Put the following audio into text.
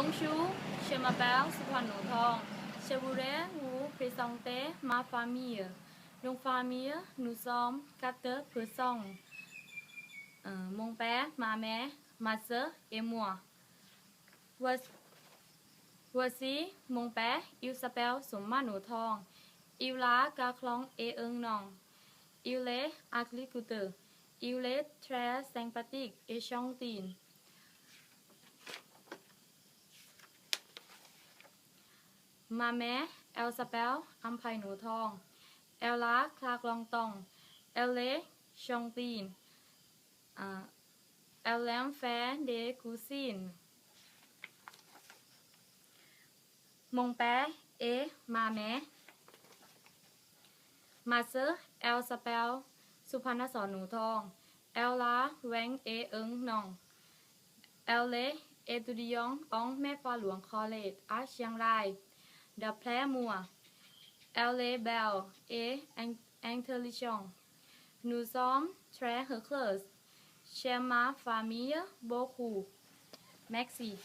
บงชูเชมาเปลสุพรรณหนูทองเชบูเรหูเพซองเตมาฟามีดงฟามีหนูซ้อมกาเตอร์เพซองเอ่อมงแปมาแม่มาเซอเอมัววัสวัวซีมงแปอิวสเปลสมมาหนูทอง อิวลากาคล้องเอเอิงนอง อิวเลอาร์ลิกูเตอร์ อิวเลทรสแซงปาติกเอชองตีน มาแม้เอลสเปลอัมไพหนูทองเอลลาคลากลองตองเอลเลชองตีนเอลแลมแฟเดกูซินมงแปเอมาแม้มาเซอเอลสเปลสุพรรณสอนหนูทองเอลลาแวงเอเอิงนองเอลเลเอตุดิยองอองแม่ฟ้าหลวงคอเลตอาเชียงราย de Plairemois, Elle Belle et Intelligente. Nous sommes très heureux. Chez ma famille, beaucoup. Merci.